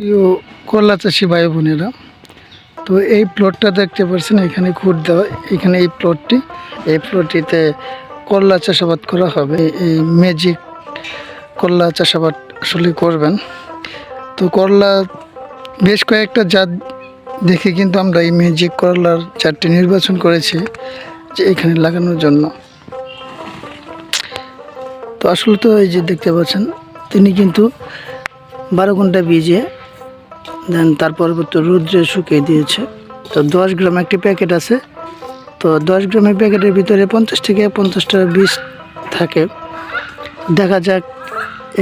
প্রিয় করলা চাষি ভাই বোনেরা, তো এই প্লটটা দেখতে পাচ্ছেন এখানে খুঁট দেওয়া, এখানে এই প্লটটি এই প্লটটিতে করলা চাষাবাদ করা হবে, এই ম্যাজিক করলা চাষাবাদ আসলে করবেন। তো করলা বেশ কয়েকটা জাত দেখে কিন্তু আমরা এই ম্যাজিক করলার চারটি নির্বাচন করেছি, যে এখানে লাগানোর জন্য। তো আসলে তো এই যে দেখতে পাচ্ছেন, তিনি কিন্তু বারো ঘণ্টা ভিজে দেন তারপর তো রুদ্রে শুকিয়ে দিয়েছে। তো দশ গ্রাম একটি প্যাকেট আছে। তো দশ গ্রামের প্যাকেটের ভিতরে পঞ্চাশ থেকে পঞ্চাশটা বীজ থাকে। দেখা যাক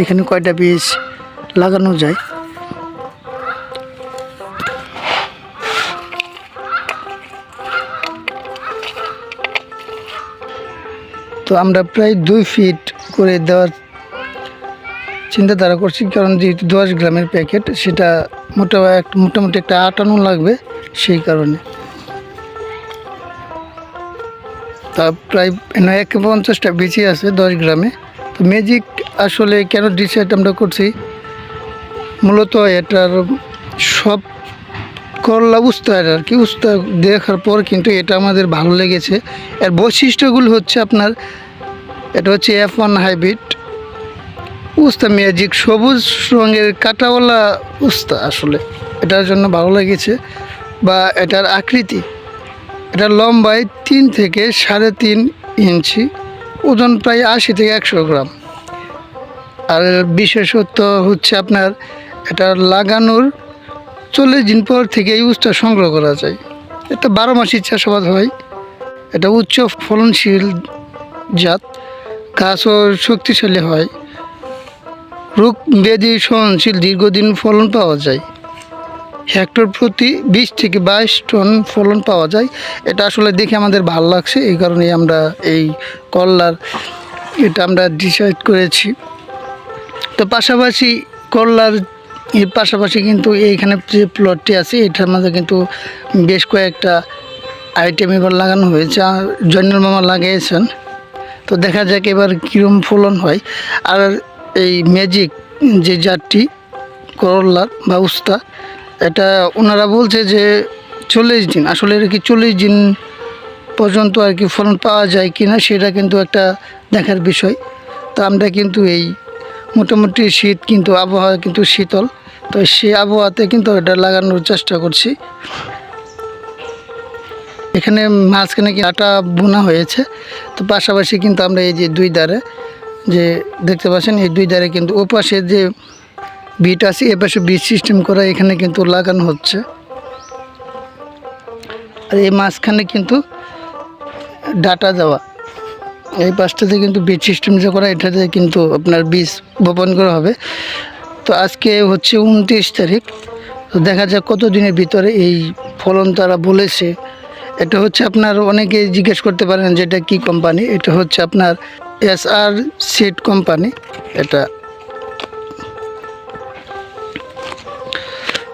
এখানে কয়টা বীজ লাগানো যায়। তো আমরা প্রায় দুই ফিট করে দেওয়ার চিন্তাধারা করছি, কারণ যেহেতু দশ গ্রামের প্যাকেট, সেটা মোটা এক- মোটামুটি একটা আটানো লাগবে সেই কারণে। তা প্রায় এক পঞ্চাশটা বেশি আছে দশ গ্রামে। তো ম্যাজিক আসলে কেন ডিসাইড আমরা করছি? মূলত এটার সব করলা উস্তার আর কি উস্তা দেখার পর কিন্তু এটা আমাদের ভালো লেগেছে। এর বৈশিষ্ট্যগুলো হচ্ছে আপনার, এটা হচ্ছে এফ ওয়ান হাইব্রিড উস্তা ম্যাজিক, সবুজ রঙের কাটাওয়ালা উস্তা আসলে। এটার জন্য ভালো লেগেছে। বা এটার আকৃতি এটা লম্বায় তিন থেকে সাড়ে তিন ইঞ্চি, ওজন প্রায় আশি থেকে একশো গ্রাম। আর বিশেষত্ব হচ্ছে আপনার এটা লাগানোর চল্লিশ দিন পর থেকে এই উস্তা সংগ্রহ করা যায়। এটা বারো মাসই চাষাবাদ হয়। এটা উচ্চ ফলনশীল জাত, গাছও শক্তিশালী হয়। রোগ ব্যাধি সহনশীল দীর্ঘদিন ফলন পাওয়া যায়। হেক্টর প্রতি বিশ থেকে বাইশ টন ফলন পাওয়া যায়। এটা আসলে দেখে আমাদের ভালো লাগছে, এই কারণেই আমরা এই করলার এটা আমরা ডিসাইড করেছি। তো পাশাপাশি করলার এর পাশাপাশি কিন্তু এইখানে যে প্লটটি আছে, এটার মধ্যে কিন্তু বেশ কয়েকটা আইটেম এবার লাগানো হয়েছে জয়নুল মামা লাগিয়েছেন। তো দেখা যাক এবার কীরকম ফলন হয়। আর এই ম্যাজিক যে জাতটি করলার বা উস্তা, এটা ওনারা বলছে যে চল্লিশ দিন। আসলে এটা কি চল্লিশ দিন পর্যন্ত আর কি ফলন পাওয়া যায় কি না সেটা কিন্তু একটা দেখার বিষয়। তো আমরা কিন্তু এই মোটামুটি শীত কিন্তু, আবহাওয়া কিন্তু শীতল। তো সেই আবহাওয়াতে কিন্তু এটা লাগানোর চেষ্টা করছি। এখানে মাঝখানে কি আটা বোনা হয়েছে। তো পাশাপাশি কিন্তু আমরা এই যে দুই ধারে যে দেখতে পাচ্ছেন, এই দুই ধারে কিন্তু ওপাশে যে বিট আছে, এ পাশে বিট সিস্টেম করা, এখানে কিন্তু লাগানো হচ্ছে। আর এই মাঝখানে কিন্তু ডাটা দেওয়া। এই পাশটাতে কিন্তু বীজ সিস্টেম যে করা, এটাতে কিন্তু আপনার বীজ বপন করা হবে। তো আজকে হচ্ছে উনত্রিশ তারিখ। তো দেখা যাক কত দিনের ভিতরে এই ফলন তারা বলেছে। এটা হচ্ছে আপনার অনেকে জিজ্ঞেস করতে পারেন যে এটা কী কোম্পানি এটা হচ্ছে আপনার এস আর সিড কোম্পানি, এটা।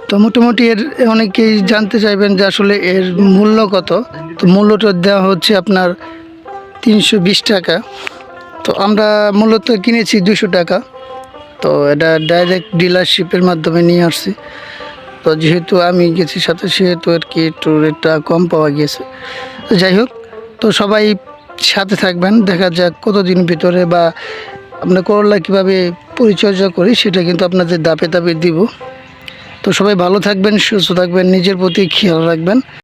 তো মোটামুটি এর, অনেকেই জানতে চাইবেন যে আসলে এর মূল্য কত। তো মূল্যটা দেওয়া হচ্ছে আপনার তিনশো বিশ টাকা। তো আমরা মূলত কিনেছি দুশো টাকা। তো এটা ডাইরেক্ট ডিলারশিপের মাধ্যমে নিয়ে আসছি। তো যেহেতু আমি গেছি সাথে, সেহেতু আর কি একটু রেটটা কম পাওয়া গিয়েছে। যাই হোক, তো সবাই সাথে থাকবেন। দেখা যাক কতদিন ভিতরে বা আমরা করলা কীভাবে পরিচর্যা করি, সেটা কিন্তু আপনাদের দাপে দাপে দিব। তো সবাই ভালো থাকবেন, সুস্থ থাকবেন, নিজের প্রতি খেয়াল রাখবেন।